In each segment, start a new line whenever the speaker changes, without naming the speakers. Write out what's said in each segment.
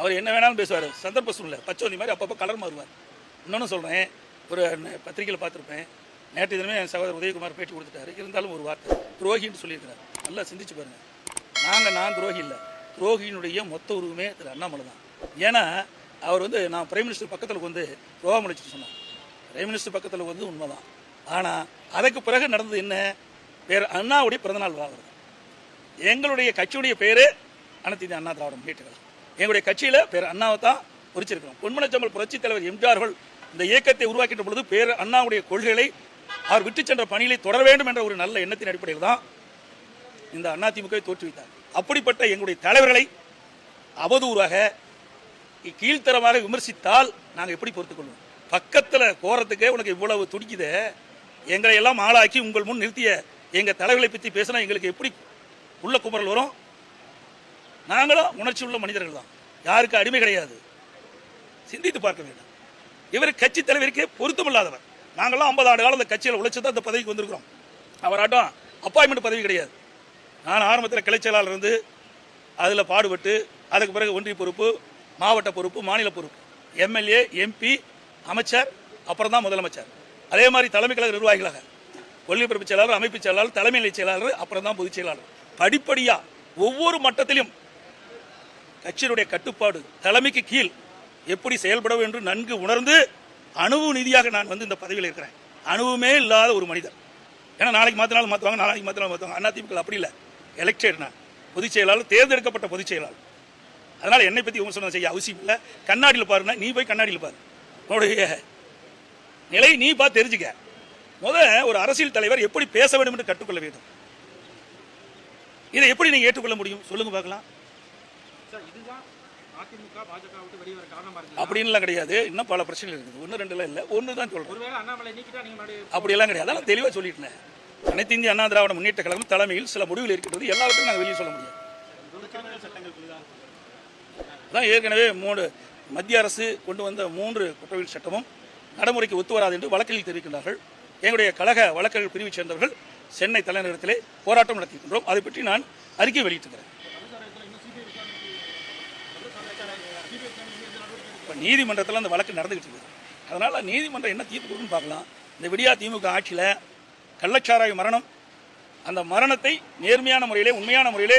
அவர் என்ன வேணாலும் பேசுவார். சந்தர்ப்ப சூழ்நிலை. பச்சோந்தி மாதிரி அப்பப்போ கலர் மாறுவார். இன்னொன்று சொல்கிறேன் ஒரு பத்திரிகையில் பார்த்துருப்பேன். நேற்று தினமே என் சகோதரர் உதயகுமார் பேட்டி கொடுத்துட்டாரு. இருந்தாலும் ஒரு வார்த்தை. துரோகின்னு சொல்லியிருக்கிறார். நல்லா சிந்திச்சு பாருங்கள் நாங்கள் நான் துரோகி இல்லை. துரோகியினுடைய மொத்த உருவமே திரு அண்ணாமலை தான். ஏன்னா அவர் வந்து நான் பிரைம் மினிஸ்டர் பக்கத்தில் வந்து துரோகம் அழைச்சிட்டு சொன்னார். பிரைம் மினிஸ்டர் பக்கத்தில் வந்து உண்மைதான். ஆனால் அதுக்கு பிறகு நடந்தது என்ன? வேறு அண்ணாவுடைய பிறந்தநாள் விழா எங்களுடைய கட்சியுடைய பேரு அனைத்து இந்திய அண்ணா திராவிட முன்னேற்ற கழகம் எங்களுடைய கட்சியில பேர் அண்ணாவை தான் குறிச்சிருக்கிறோம் பொன்மனச்சம்பல் புரட்சித் தலைவர் எம்ஜிஆர்கள் இந்த இயக்கத்தை உருவாக்கின்ற பொழுது பேர் அண்ணாவுடைய கொள்கைகளை அவர் விட்டு சென்ற பணிகளை தொடர வேண்டும் என்ற ஒரு நல்ல எண்ணத்தின் அடிப்படையில் தான் இந்த அதிமுகவை தோற்றுவித்தார். அப்படிப்பட்ட எங்களுடைய தலைவர்களை அவதூறாக கீழ்த்தரமாக விமர்சித்தால் நாங்கள் எப்படி பொறுத்துக்கொள்வோம் பக்கத்தில் போறதுக்கே உனக்கு இவ்வளவு துடிக்குது எங்களை எல்லாம் ஆளாக்கி உங்கள் முன் நிறுத்திய எங்கள் தலைவர்களை பற்றி பேசினா எங்களுக்கு எப்படி உள்ள குமரல் வரும். நாங்களும் உணர்ச்சி உள்ள மனிதர்கள் தான். யாருக்கு அடிமை கிடையாது. சிந்தித்து பார்க்க வேண்டும். இவர் கட்சி தலைவருக்கே பொருத்தமில்லாதவர். நாங்களாம் ஐம்பது ஆண்டு காலம் அந்த கட்சியில் உழைச்சு தான் அந்த பதவிக்கு வந்திருக்கிறோம். அவராட்டம் அப்பாயின்மெண்ட் பதவி கிடையாது. நான் ஆரம்பத்தில் கிளைச்செயலாளர் இருந்து அதில் பாடுபட்டு அதுக்கு பிறகு ஒன்றிய பொறுப்பு மாவட்ட பொறுப்பு மாநில பொறுப்பு. எம்எல்ஏ எம்பி அமைச்சர் அப்புறம் தான் முதலமைச்சர். அதே மாதிரி தலைமை கழக நிர்வாகிகளாக. கொள்கை பொறுப்பு செயலாளர் அமைப்பு செயலாளர் தலைமை நிலை செயலாளர் அப்புறம் தான் பொதுச் செயலாளர். படிப்படியாக ஒவ்வொரு மட்டத்திலும் கட்சியினுடைய கட்டுப்பாடு தலைமைக்கு கீழ் எப்படி செயல்பட வேண்டும் நன்கு உணர்ந்து அணுவு நிதியாக நான் வந்து இந்த பதவியில் இருக்கிறேன். அணுவுமே இல்லாத ஒரு மனிதர். ஏன்னா நாளைக்கு மாற்றினாலும் மாற்றுவாங்க நாளைக்கு மாற்றினாலும் மாற்றுவாங்க அதிமுக அப்படி இல்லை. எலெக்டட் நான். பொதுச் செயலாளர் தேர்ந்தெடுக்கப்பட்ட பொதுச் செயலாளர். அதனால் என்னை பற்றி விமர்சனம் செய்ய அவசியம் இல்லை. கண்ணாடியில் பாருன்னா நீ போய் கண்ணாடியில் பாரு. உன்னுடைய நிலை நீ பார்த்து தெரிஞ்சுக்க. முத ஒரு அரசியல் தலைவர் எப்படி பேச வேண்டும் என்று கற்றுக்கொள்ள வேண்டும். இதை எப்படி நீங்க ஏற்றுக்கொள்ள முடியும்? சொல்லுங்க பார்க்கலாம். அப்படின்லாம் கிடையாது. இன்னும் பல பிரச்சனைகள் இருக்குது. ஒன்று ரெண்டுலாம் இல்லை. ஒன்று தான் சொல்கிறேன் அப்படியெல்லாம் கிடையாது. அதெல்லாம் தெளிவாக சொல்லிட்டேன். அனைத்து இந்திய அண்ணா திராவிட முன்னேற்ற கழகம் தலைமையில் சில முடிவுகள் இருக்கிறது எல்லாவற்றையும் நாங்கள் வெளியே சொல்ல முடியாது.
புரியுதா
அதான் ஏற்கனவே மூணு மத்திய அரசு கொண்டு வந்த மூன்று குற்றவியல் சட்டமும் நடைமுறைக்கு ஒத்து வராது என்று வழக்கில் தெரிவிக்கின்றார்கள். எங்களுடைய கழக வழக்கறிஞர் பிரிவைச் சேர்ந்தவர்கள் சென்னை தலைநகரத்திலே போராட்டம் நடத்தியிருக்கின்றோம். அதை பற்றி நான் அறிக்கை வெளியிட்டிருக்கிறேன். இப்போ நீதிமன்றத்தில் அந்த வழக்கு நடந்துகிட்டு இருக்குது. அதனால் நீதிமன்றம் என்ன தீர்ப்பு கொடுக்குன்னு பார்க்கலாம். இந்த விடியா திமுக ஆட்சியில் கள்ளச்சாராய மரணம் அந்த மரணத்தை நேர்மையான முறையிலே உண்மையான முறையிலே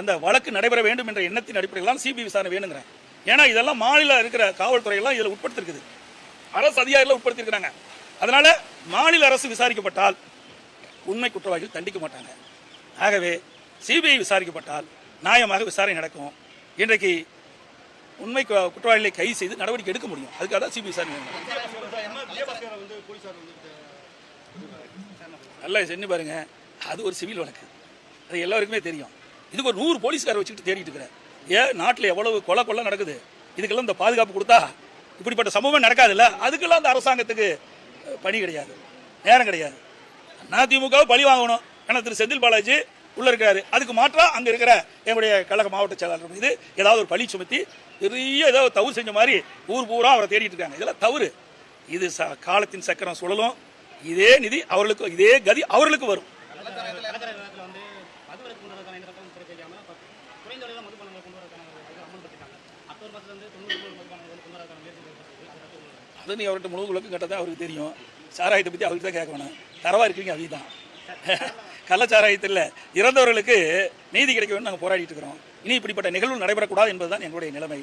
அந்த வழக்கு நடைபெற வேண்டும் என்ற எண்ணத்தின் அடிப்படையில் தான் சிபிஐ விசாரணை வேணுங்கிறேன். ஏன்னா இதெல்லாம் மாநில இருக்கிற காவல்துறையெல்லாம் இதில் உட்படுத்திருக்குது. அரசு அதிகாரிகள் உட்படுத்திருக்கிறாங்க அதனால மாநில அரசு விசாரிக்கப்பட்டால் உண்மை குற்றவாளிகள் தண்டிக்க மாட்டாங்க. ஆகவே சிபிஐ விசாரிக்கப்பட்டால் நியாயமாக விசாரணை நடக்கும். இன்றைக்கு உண்மை குற்றவாளிகளை கைது செய்து நடவடிக்கை எடுக்க முடியும். அதுக்காக தான் சிபிஐ விசாரணை நல்லா செஞ்சு பாருங்க. அது ஒரு சிவில் வழக்கு. அது எல்லாருக்குமே தெரியும். இதுக்கு ஒரு நூறு போலீஸ்காரை வச்சுக்கிட்டு தேடிட்டு இருக்கிறேன் ஏன் நாட்டில் எவ்வளவு கொலை கொள்ள நடக்குது? இதுக்கெல்லாம் இந்த பாதுகாப்பு கொடுத்தா இப்படிப்பட்ட சம்பவம் நடக்காதுல்ல? அதுக்கெல்லாம் அந்த அரசாங்கத்துக்கு பணி கிடையாது. நேரம் கிடையாது. அதிமுக பழி வாங்கணும். ஏன்னா திரு செந்தில் பாலாஜி உள்ள இருக்காரு. அதுக்கு மாற்றா அங்க இருக்கிற என்னுடைய கழக மாவட்ட செயலாளர் மீது ஏதாவது ஒரு பழி சுமத்தி பெரிய ஏதோ தவறு செஞ்ச மாதிரி ஊர் பூரா அவரை தேடிட்டு இருக்காங்க. இதெல்லாம் தவறு. இது ச- காலத்தின் சக்கரம் சுழலும். இதே நிதி அவர்களுக்கு இதே கதி அவர்களுக்கு வரும். அது நீ அவர்கிட்ட முழு விளக்கம் அவருக்கு தெரியும். சாராயத்தை பற்றி அவருக்கு தான் கேட்க வேணும். தரவா இருக்கீங்க அவங்க தான் கள்ளச்சாராயத்தில் இறந்தவர்களுக்கு நீதி கிடைக்க வேண்டும் நாங்கள் போராடிட்டு இருக்கிறோம். இனி இப்படிப்பட்ட நிகழ்வு நடைபெறக்கூடாது என்பதுதான் எங்களுடைய நிலைமை.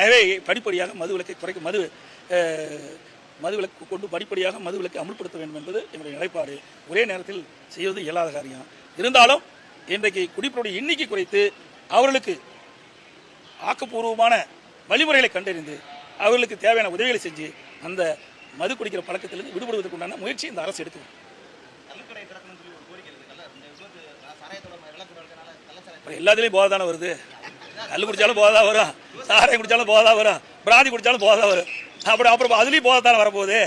ஆகவே படிப்படியாக மது விலக்கை குறைக்க மது மது விலக்கு கொண்டு படிப்படியாக மது விலக்கை அமுல்படுத்த வேண்டும் என்பது எங்களுடைய நிலைப்பாடு. ஒரே நேரத்தில் செய்வது இயலாத காரியம். இருந்தாலும் இன்றைக்கு குடிப்பருடைய எண்ணிக்கை குறைத்து அவர்களுக்கு ஆக்கப்பூர்வமான வழிமுறைகளை கண்டறிந்து அவர்களுக்கு தேவையான உதவிகளை செஞ்சு அந்த மது குடிக்கிற பழக்கத்திலிருந்து விடுபடுவதற்குண்டான முயற்சி இந்த அரசு எடுத்துக்கணும் அப்புறம் எல்லாத்துலேயும் போதை தானே வருது? கல் குடிச்சாலும் போதை தான் வரும்? சாரை குடிச்சாலும் போதை தான் வரும்? பிராந்தி குடிச்சாலும் போதை தான் வரும் அப்புறம் அப்புறம் அதுலேயும் போதை தானே வரப்போகுது?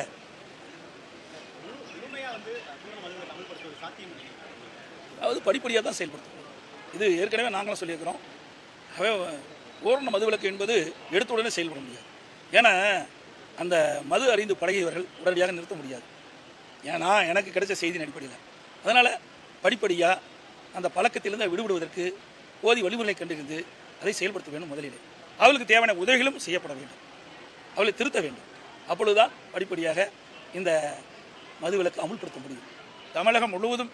அதாவது படிப்படியாக தான் செயல்படுத்தும். இது ஏற்கனவே நாங்களும் சொல்லியிருக்கிறோம். ஆகவே பூரண மதுவிலக்கு என்பது எடுத்த உடனே செயல்பட முடியாது. ஏன்னா அந்த மது அறிந்து பழகியவர்கள் உடனடியாக நிறுத்த முடியாது. ஏன்னா எனக்கு கிடைச்ச செய்தியின் அடிப்படையில். அதனால் படிப்படியாக அந்த பழக்கத்திலிருந்து விடுபடுவதற்கு போதி வழிமுறைகளை கண்டிருந்து அதை செயல்படுத்த வேண்டும் முதலீடு அவளுக்கு தேவையான உதவிகளும் செய்யப்பட வேண்டும். அவளை திருத்த வேண்டும். அப்பொழுதுதான் படிப்படியாக இந்த மதுவிலக்கு அமுல்படுத்த முடியும். தமிழகம் முழுவதும்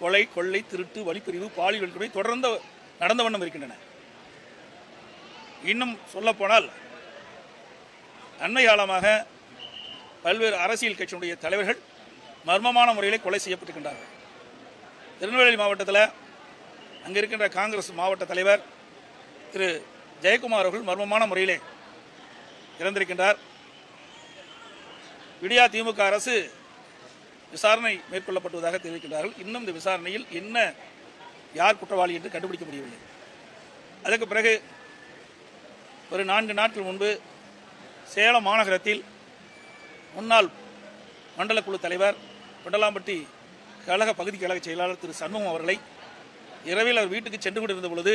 கொலை கொள்ளை திருட்டு வழிப்பிரிவு பாலியல் வன்கொடுமை தொடர்ந்து நடந்த வண்ணம் இருக்கின்றன. இன்னும் சொல்லப்போனால் அண்மை காலமாக பல்வேறு அரசியல் கட்சியினுடைய தலைவர்கள் மர்மமான முறையில் கொலை செய்யப்பட்டிருக்கின்றார்கள். திருநெல்வேலி மாவட்டத்தில் அங்கே இருக்கின்ற காங்கிரஸ் மாவட்ட தலைவர் திரு ஜெயக்குமார் அவர்கள் மர்மமான முறையிலே இறந்திருக்கின்றார். விடியா திமுக அரசு விசாரணை மேற்கொள்ளப்பட்டுவதாக தெரிவிக்கின்றார்கள். இன்னும் இந்த விசாரணையில் என்ன யார் குற்றவாளி என்று கண்டுபிடிக்க முடியவில்லை. அதற்கு பிறகு ஒரு நான்கு நாட்கள் முன்பு சேலம் மாநகரத்தில் முன்னாள் மண்டல குழு தலைவர் கொண்டலாம்பட்டி கழக பகுதி கழக செயலாளர் திரு சண்முகம் அவர்களை இரவில் அவர் வீட்டுக்கு சென்று கொண்டிருந்த பொழுது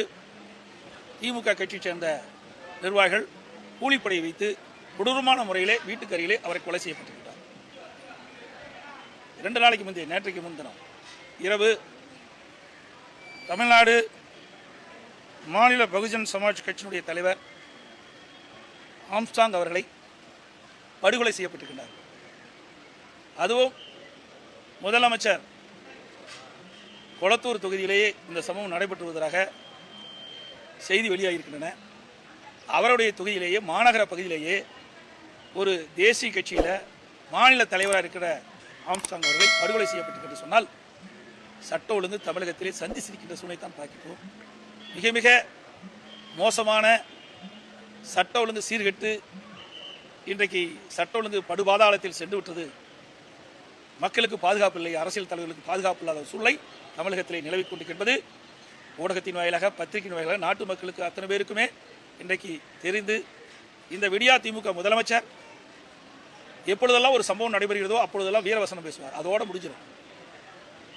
திமுக கட்சியைச் சேர்ந்த நிர்வாகிகள் கூலிப்படை வைத்து கொடூரமான முறையிலே வீட்டுக்கு அருகிலே அவரை கொலை செய்யப்பட்டிருக்கிறார் இரண்டு நாளைக்கு முந்தைய நேற்றைக்கு முன்தினம் இரவு தமிழ்நாடு மாநில பகுஜன் சமாஜ் கட்சியினுடைய தலைவர் ஆம்ஸ்டாங் அவர்களை படுகொலை செய்யப்பட்டிருக்கிறார் அதுவும் முதலமைச்சர் கொளத்தூர் தொகுதியிலேயே இந்த சம்பவம் நடைபெற்று வருவதாக செய்தி வெளியாகியிருக்கின்றன. அவருடைய தொகுதியிலேயே மாநகர பகுதியிலேயே ஒரு தேசிய கட்சியில் மாநில தலைவராக இருக்கிற ஆம்ஸ்டாங் அவர்களை படுகொலை செய்யப்பட்டிருக்கிறது சொன்னால் சட்ட ஒழுங்கு தமிழகத்திலே சந்திச்சிருக்கின்ற சூழ்நிலை தான் பார்க்கிறோம் மிக மிக மோசமான சட்ட ஒழுங்கு சீர்கெட்டு இன்றைக்கு சட்ட ஒழுங்கு படுபாதாளத்தில் சென்று விட்டது மக்களுக்கு பாதுகாப்பு இல்லை அரசியல் தலைவர்களுக்கு பாதுகாப்பு இல்லாத சூழ்நிலை தமிழகத்திலே நிலவிக் கொண்டிருக்கின்றது. ஊடகத்தின் வாயிலாக பத்திரிகையின் வாயிலாக நாட்டு மக்களுக்கு அத்தனை பேருக்குமே இன்றைக்கு தெரிந்து இந்த விடியா திமுக முதலமைச்சர் எப்பொழுதெல்லாம் ஒரு சம்பவம் நடைபெறுகிறதோ அப்பொழுதெல்லாம் வீரவசனம் பேசுவார். அதோடு முடிஞ்சிடும்.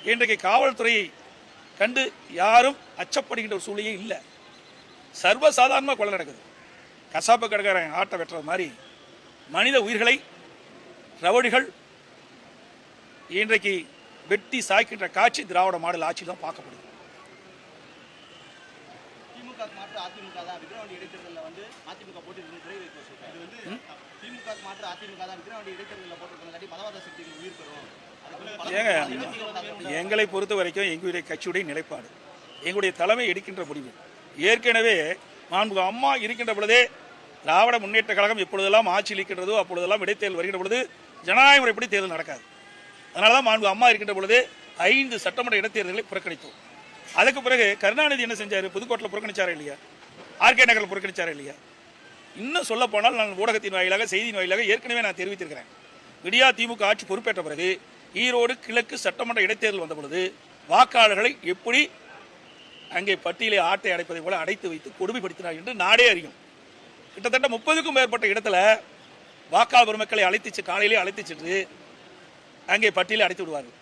இன்றைக்கு காவல்துறையை கண்டு யாரும் அச்சப்படுகின்ற ஒரு சூழ்நிலையே இல்லை. சர்வசாதாரணமாக கொலை நடக்குது. கசாப்பு கடைக்காரன் ஆட்டை வெட்டுறது மாதிரி மனித உயிர்களை ரவடிகள் இன்றைக்கு வெட்டி சாய்க்கின்ற காட்சி திராவிட மாடல் ஆட்சி தான் பார்க்கப்படுது. எங்களை பொறுத்த வரைக்கும் எங்களுடைய கட்சியுடைய நிலைப்பாடு எங்களுடைய தலைமை எடுக்கின்ற முடிவு. ஏற்கனவே மாண்புக அம்மா இருக்கின்ற பொழுதே திராவிட முன்னேற்ற கழகம் எப்பொழுதெல்லாம் ஆட்சியில் இருக்கின்றதோ அப்பொழுதெல்லாம் இடைத்தேர்தல் வருகின்ற பொழுது ஜனநாயக முறைப்படி தேர்தல் நடக்காது. அதனால தான் மாண்பு அம்மா இருக்கின்ற பொழுது ஐந்து சட்டமன்ற இடைத்தேர்தலை புறக்கணித்தோம். அதுக்கு பிறகு கருணாநிதி என்ன செஞ்சார்? புதுக்கோட்டையில் புறக்கணிச்சாரா இல்லையா? ஆர்கே நகரில் புறக்கணிச்சாரா இல்லையா? இன்னும் சொல்ல போனால் நான் ஊடகத்தின் வாயிலாக செய்தியின் வாயிலாக ஏற்கனவே நான் தெரிவித்திருக்கிறேன். விடியா திமுக ஆட்சி பொறுப்பேற்ற பிறகு ஈரோடு கிழக்கு சட்டமன்ற இடைத்தேர்தல் வந்த பொழுது வாக்காளர்களை எப்படி அங்கே பட்டியலை ஆட்டை அடைப்பதை போல அடைத்து வைத்து கொடுமைப்படுத்தினார் என்று நாடே அறியும். கிட்டத்தட்ட முப்பதுக்கும் மேற்பட்ட இடத்துல வாக்காளர் பெருமக்களை அழைத்து செ- காலையிலே அழைத்து சென்று அங்கே பட்டியலை அடைத்து விடுவார்கள்.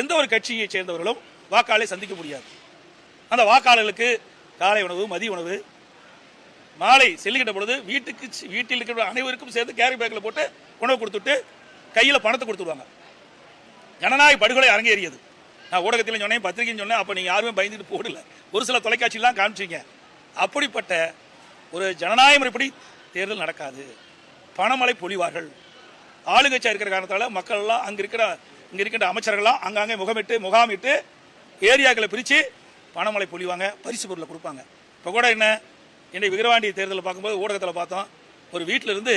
எந்த ஒரு கட்சியைச் சேர்ந்தவர்களும் வாக்காளரை சந்திக்க முடியாது. அந்த வாக்காளர்களுக்கு காலை உணவு மதிய உணவு மாலை செல்லுகின்ற பொழுது வீட்டுக்கு வீட்டில் இருக்கிற அனைவருக்கும் சேர்ந்து கேரி பேக்கில் போட்டு உணவு கொடுத்துட்டு கையில் பணத்தை கொடுத்துடுவாங்க ஜனநாயக படுகொலை அரங்கேறியது. நான் ஊடகத்திலும் சொன்னேன் பத்திரிகையும் சொன்னேன் அப்போ நீங்கள் யாருமே பயந்துட்டு போடல ஒரு சில தொலைக்காட்சியெலாம் காமிச்சிங்க. அப்படிப்பட்ட ஒரு ஜனநாயக முறைப்படி தேர்தல் நடக்காது. பணமழை பொழிவார்கள். ஆளுங்கட்சியாக இருக்கிற காரணத்தால் மக்கள் எல்லாம் அங்கே இருக்கிற இங்கே இருக்கின்ற அமைச்சர்கள்லாம் அங்கங்கே முகமிட்டு முகாமிட்டு ஏரியாக்களை பிரித்து பணமழை பொழிவாங்க பரிசு பொருளை கொடுப்பாங்க. இப்போ கூட என்ன இன்றைக்கு விக்கிரவாண்டி தேர்தலில் பார்க்கும்போது ஊடகத்தில் பார்த்தோம் ஒரு வீட்டில் இருந்து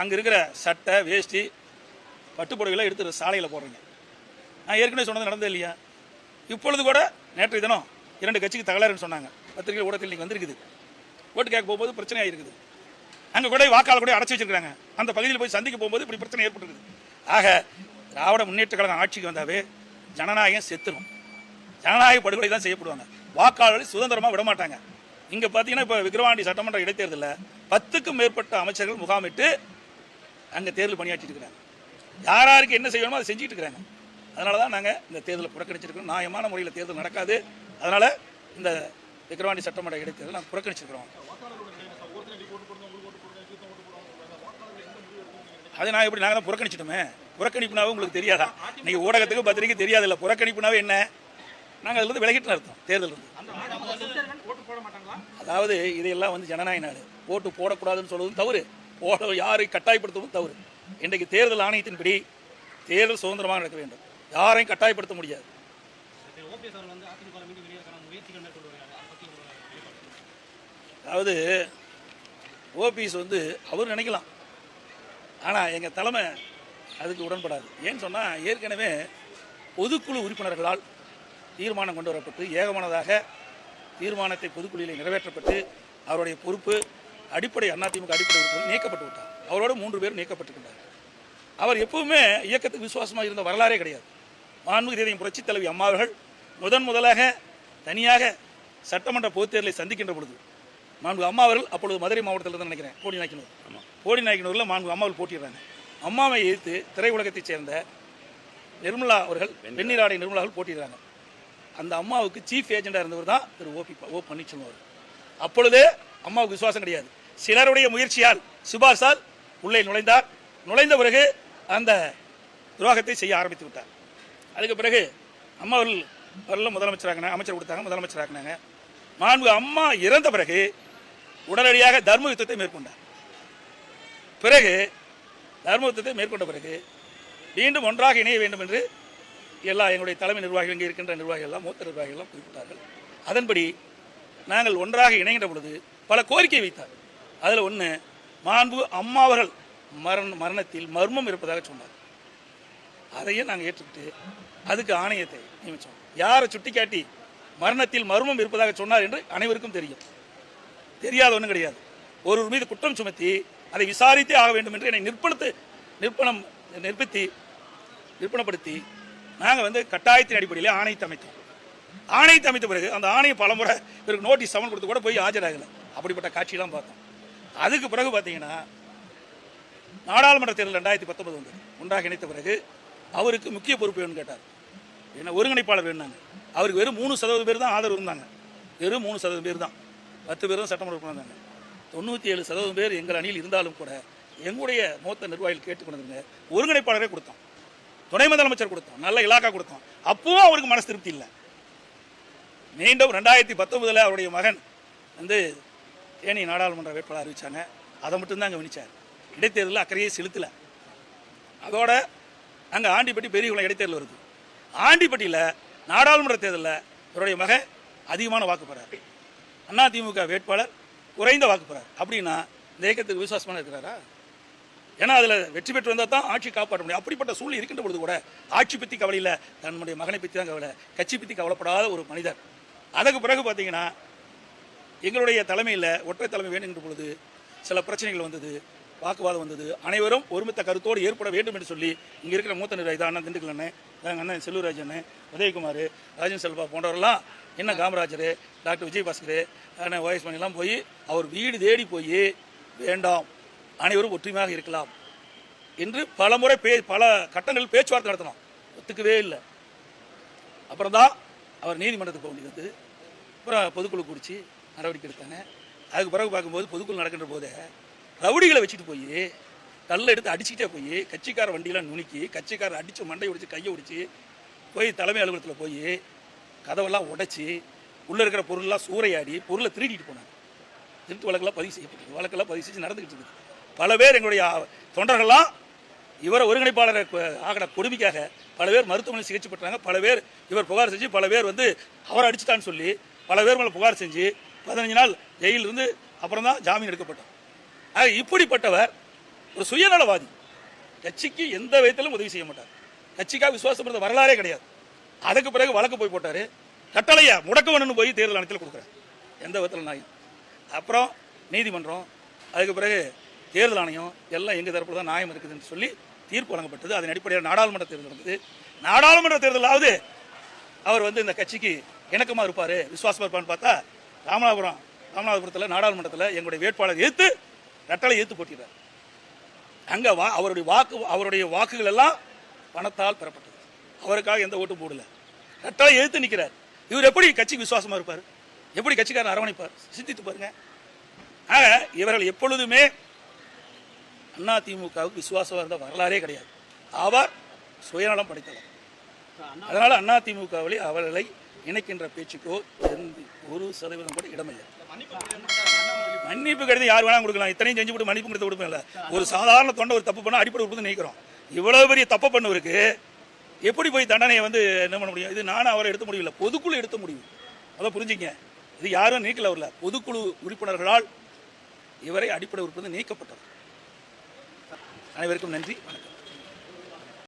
அங்கே இருக்கிற சட்டை வேஷ்டி பட்டுப்புடவைகளை எடுத்து சாலையில் போடுறீங்க. நான் ஏற்கனவே சொன்னது நடந்தது இல்லையா? இப்பொழுது கூட நேற்றைய தினம் இரண்டு கட்சிக்கு தகராறுன்னு சொன்னாங்க. பத்திரிகை ஊடகத்தில் இன்னைக்கு வந்திருக்குது. ஓட்டு கேட்க போகும்போது பிரச்சனையாக இருக்குது அங்கே கூட வாக்காளர் கூட அடைச்சி வச்சிருக்காங்க அந்த பகுதியில் போய் சந்திக்க போகும்போது இப்படி பிரச்சனை ஏற்பட்டுருக்குது. ஆக திராவிட முன்னேற்ற கழகம் ஆட்சிக்கு வந்தாவே ஜனநாயகம் செத்துரும். ஜனநாயக படுகொலை தான் செய்யப்படுவாங்க. வாக்காளர்களை சுதந்திரமாக விட மாட்டாங்க. இங்கே பார்த்தீங்கன்னா இப்போ விக்ரவாண்டி சட்டமன்ற இடைத்தேர்தலில் பத்துக்கும் மேற்பட்ட அமைச்சர்கள் முகாமிட்டு அங்கே தேர்தல் பணியாற்றிட்டு இருக்கிறாங்க. யார் யாருக்கு என்ன செய்யணுமோ அதை செஞ்சுட்டு இருக்கிறாங்க. அதனால தான் நாங்கள் இந்த தேர்தலை புறக்கணிச்சிருக்கிறோம். நியாயமான முறையில் தேர்தல் நடக்காது. அதனால் இந்த விக்ரவாண்டி சட்டமன்ற இடைத்தேர்தல் நாங்கள் புறக்கணிச்சிருக்கிறோம். அது நான் எப்படி நாங்கள் தான் புறக்கணிச்சிட்டோமே? புறக்கணிப்புனாவே உங்களுக்கு தெரியாதா? நீங்கள் ஊடகத்துக்கு பத்திரிக்கை தெரியாதுல்ல. புறக்கணிப்புனாவே என்ன? நாங்கள் அதுலேருந்து விலகிட்டு அர்த்தம் தேர்தல் அதாவது இதையெல்லாம் வந்து ஜனநாயக நாடு. ஓட்டு போடக்கூடாதுன்னு சொல்வதும் தவறு. போட யாரை கட்டாயப்படுத்துவதும் தவறு. இன்றைக்கு தேர்தல் ஆணையத்தின்படி தேர்தல் சுதந்திரமாக நடக்க வேண்டும். யாரையும் கட்டாயப்படுத்த முடியாது. அதாவது ஓபிஎஸ் வந்து அவர் நினைக்கலாம். ஆனால் எங்கள் தலைமை அதுக்கு உடன்படாது. ஏன்னு சொன்னால் ஏற்கனவே பொதுக்குழு உறுப்பினர்களால் தீர்மானம் கொண்டு வரப்பட்டு ஏகமானதாக தீர்மானத்தை பொதுக்குழுவில் நிறைவேற்றப்பட்டு அவருடைய பொறுப்பு அடிப்படை அதிமுக அடிப்படை உறுப்பினர் நீக்கப்பட்டு விட்டார். அவரோட மூன்று பேர் நீக்கப்பட்டிருக்கின்றார் அவர் எப்பவுமே இயக்கத்துக்கு விசுவாசமாக இருந்த வரலாறே கிடையாது. மாண்புமிகு தேதியும் புரட்சித் தலைவி அம்மா அவர்கள் முதன் முதலாக தனியாக சட்டமன்ற பொதுத் தேர்தலை சந்திக்கின்ற பொழுது மாண்பு அம்மா அவர்கள் அப்பொழுது மதுரை மாவட்டத்தில் இருந்து நினைக்கிறேன் கோடி நாயக்கனூர் ஆமாம் போடி நாயக்கனூரில் மாண்பு அம்மாவில் போட்டிடுறாங்க அம்மாவை எதிர்த்து திரையுலகத்தைச் சேர்ந்த நிர்மலா அவர்கள் வெண்ணிராடை நிர்மலா அவர்கள் போட்டிடுறாங்க அந்த அம்மாவுக்கு சீஃப் ஏஜெண்டாக இருந்தவர் தான் திரு ஓபி ஓ பன்னீர்செல்வம் அவர் அப்பொழுதே அம்மாவுக்கு விசுவாசம் கிடையாது. சிலருடைய முயற்சியால் சுபாஷால் உள்ளே நுழைந்தார். நுழைந்த பிறகு அந்த துரோகத்தை செய்ய ஆரம்பித்து விட்டார். அதுக்கு பிறகு அம்மா அவர்கள் அவர்கள் முதலமைச்சராகினாங்க அமைச்சர் கொடுத்தாங்க முதலமைச்சராகினாங்க மாண்பு அம்மா இறந்த பிறகு உடனடியாக தர்ம யுத்தத்தை மேற்கொண்டார். பிறகு தர்மபுத்தத்தை மேற்கொண்ட பிறகு மீண்டும் ஒன்றாக இணைய வேண்டும் என்று எல்லா எங்களுடைய தலைமை நிர்வாகிகள் இங்கே இருக்கின்ற நிர்வாகிகள் எல்லாம் மூத்த நிர்வாகிகள் எல்லாம் குறிப்பிட்டார்கள். அதன்படி நாங்கள் ஒன்றாக இணைகின்ற பொழுது பல கோரிக்கை வைத்தார். அதில் ஒன்று மாண்பு அம்மா அவர்கள் மரண மரணத்தில் மர்மம் இருப்பதாக சொன்னார். அதையும் நாங்கள் ஏற்றுக்கிட்டு அதுக்கு ஆணையத்தை நியமித்தோம் யாரை சுட்டிக்காட்டி மரணத்தில் மர்மம் இருப்பதாக சொன்னார் என்று அனைவருக்கும் தெரியும். தெரியாத ஒன்றும் கிடையாது. ஒருவர் மீது குற்றம் சுமத்தி அதை விசாரித்தே ஆக வேண்டும் என்று என்னை நிற்படுத்து நிற்பணம் நிற்பித்தி நிற்பணப்படுத்தி நாங்கள் வந்து கட்டாயத்தின் அடிப்படையில் ஆணையத்தை அமைத்தோம் ஆணையத்தை அமைத்த பிறகு அந்த ஆணையை பலமுறை இவருக்கு நோட்டீஸ் சமன் கொடுத்து கூட போய் ஆஜராகலை. அப்படிப்பட்ட காட்சியெல்லாம் பார்த்தோம். அதுக்கு பிறகு பார்த்தீங்கன்னா நாடாளுமன்ற தேர்தல் ரெண்டாயிரத்தி பத்தொன்பது வந்து ஒன்றாக இணைத்த பிறகு அவருக்கு முக்கிய பொறுப்பு வேணும்னு கேட்டார். என்ன ஒருங்கிணைப்பாளர் வேணாங்க அவருக்கு வெறும் மூணு சதவீதம் பேர் தான் ஆதரவு இருந்தாங்க. வெறும் மூணு சதவீதம் பேர் தான். பத்து பேர் தான் சட்டமன்ற உறுப்பினர் இருந்தாங்க. தொண்ணூற்றி ஏழு சதவீதம் பேர் எங்கள் அணியில் இருந்தாலும் கூட எங்களுடைய மூத்த நிர்வாகிகள் கேட்டுக்கொண்டிருந்த ஒருங்கிணைப்பாளரே கொடுத்தோம். துணை முதலமைச்சர் கொடுத்தோம். நல்ல இலாக்கா கொடுத்தோம். அப்பவும் அவருக்கு மனசு திருப்தி இல்லை. மீண்டும் ரெண்டாயிரத்தி பத்தொன்பதில் அவருடைய மகன் வந்து தேனி நாடாளுமன்ற வேட்பாளர் அறிவித்தாங்க அதை மட்டும்தான் கவனிச்சார். இடைத்தேர்தலில் அக்கறையே செலுத்தலை. அதோட அங்கே ஆண்டிப்பட்டி பெரியகுளம் இடைத்தேர்தல் வருது. ஆண்டிப்பட்டியில் நாடாளுமன்ற தேர்தலில் இவருடைய மகன் அதிகமான வாக்கு பெறார். அதிமுக வேட்பாளர் குறைந்த வாக்கு பெறார். அப்படின்னா இந்த இயக்கத்துக்கு விசுவாசமான இருக்கிறாரா? ஏன்னா அதில் வெற்றி பெற்று வந்தால் தான் ஆட்சி காப்பாற்ற முடியும். அப்படிப்பட்ட சூழ்நிலை இருக்கின்ற பொழுது கூட ஆட்சி பற்றி கவலை இல்லை. தன்னுடைய மகனை பற்றி தான் கவலை. கட்சி பற்றி கவலைப்படாத ஒரு மனிதர். அதுக்கு பிறகு பார்த்தீங்கன்னா எங்களுடைய தலைமையில் ஒற்றை தலைமை வேண்டுகின்ற பொழுது சில பிரச்சனைகள் வந்தது வாக்குவாதம் வந்தது. அனைவரும் ஒருமித்த கருத்தோடு ஏற்பட வேண்டும் என்று சொல்லி இங்கே இருக்கிற மூத்த நிர்வாகி தான் அண்ணன் திண்டுக்கல் அண்ணன் எங்கள் அண்ணன் செல்வராஜ் அண்ணன் உதயகுமார் ராஜன் செல்வா போன்றவரெல்லாம் என்ன காமராஜர்? டாக்டர் விஜயபாஸ்கர் அண்ணன் ஓஎஸ் மணிலாம் போய் அவர் வீடு தேடி போய் வேண்டாம். அனைவரும் ஒற்றுமையாக இருக்கலாம். என்று பல முறை பே பல கட்டங்களில் பேச்சுவார்த்தை நடத்தினோம் ஒத்துக்கவே இல்லை. அப்புறம் தான் அவர் நீதிமன்றத்துக்கு போக வேண்டியது. அப்புறம் பொதுக்குழு குறித்து நடவடிக்கை எடுத்தாங்க. அதுக்கு பிறகு பார்க்கும்போது பொதுக்குழு நடக்கின்ற போதே ரவுடிகளை வச்சுட்டு போய் கல்லை எடுத்து அடிச்சுக்கிட்டே போய் கட்சிக்கார வண்டியெலாம் நுணுக்கி கட்சிக்காரர் அடித்து மண்டை ஒடிச்சு கையை ஒடிச்சு போய் தலைமை அலுவலகத்தில் போய் கதவெல்லாம் உடைச்சி உள்ளே இருக்கிற பொருள்லாம் சூறையாடி பொருளை திருடிட்டு போனாங்க. திருட்டு வழக்கெல்லாம் பதிவு செய்யப்பட்டது. வழக்கெல்லாம் பதிவு செஞ்சு நடந்துக்கிட்டு இருக்குது. பல பேர் எங்களுடைய தொண்டர்கள்லாம் இவரை ஒருங்கிணைப்பாளர் ஆகிற கொடுமைக்காக பல பேர் மருத்துவமனை சிகிச்சை பெற்றாங்க. பல பேர் இவர் புகார் செஞ்சு பல பேர் வந்து அவர் அடிச்சிட்டான்னு சொல்லி பல பேர் மேலே புகார் செஞ்சு பதினஞ்சு நாள் ஜெயிலில் இருந்து அப்புறம் தான் ஜாமீன் எடுக்கப்பட்டோம். ஆக இப்படிப்பட்டவர் ஒரு சுயநலவாதி. கட்சிக்கு எந்த விதத்திலும் உதவி செய்ய மாட்டார். கட்சிக்காக விசுவாசம் இருந்த வரலாறே கிடையாது. அதுக்கு பிறகு வழக்கு போய் போட்டார். கட்டளையா முடக்கவனு போய் தேர்தல் ஆணையத்தில் கொடுக்குறாரு. எந்த விதத்தில் நாயும். அப்புறம் நீதிமன்றம் அதுக்கு பிறகு தேர்தல் ஆணையம் எல்லாம் எங்கள் தரப்பில் தான் நியாயம் இருக்குதுன்னு சொல்லி தீர்ப்பு வழங்கப்பட்டது. அதன் அடிப்படையில் நாடாளுமன்ற தேர்தல் நடந்தது. நாடாளுமன்ற தேர்தலாவது அவர் வந்து இந்த கட்சிக்கு இணக்கமாக இருப்பார் விசுவாசமாக இருப்பான்னு பார்த்தா ராமநாதபுரம் ராமநாதபுரத்தில் நாடாளுமன்றத்தில் எங்களுடைய வேட்பாளர் எதிர்த்து ரெட்டலை எதிர்த்து போட்டிடுறார். அங்கே வா அவருடைய வாக்கு அவருடைய வாக்குகள் எல்லாம் பணத்தால் பெறப்பட்டது. அவருக்காக எந்த ஓட்டும் போடல. ரெட்டலை எழுத்து நிற்கிறார் இவர் எப்படி கட்சிக்கு விசுவாசமாக இருப்பார்? எப்படி கட்சிக்காரன் அரவணைப்பார்? சிந்தித்து பாருங்க. ஆக இவர்கள் எப்பொழுதுமே அதிமுகவுக்கு விசுவாசமாக இருந்த வரலாறே கிடையாது. அவர் சுயநலம் படைத்தவர். அதனால் அதிமுகவில் அவர்களை இணைக்கின்ற பேச்சுக்கோ ஒரு சதவீதம் கூட இடமில்லை.
மன்னிப்பு கடிதம்
யார் வேணாலும் கொடுக்கலாம். இத்தனையும் செஞ்சு விட்டு மன்னிப்பு கொடுத்து கொடுப்பேன் ஒரு சாதாரண தொண்டை ஒரு தப்பு பண்ண அடிப்படை கொடுத்து நினைக்கிறோம் இவ்வளவு பெரிய தப்பு பண்ணவருக்கு எப்படி போய் தண்டனையை வந்து என்ன பண்ண முடியும்? இது நானும் அவரை எடுத்த முடியல பொதுக்குழு எடுத்த முடியும் அதை புரிஞ்சுங்க. இது யாரும் நீக்கல வரல பொதுக்குழு உறுப்பினர்களால் இவரை அடிப்படை உறுப்பினர் நீக்கப்பட்டது அனைவருக்கும் நன்றி. வணக்கம்.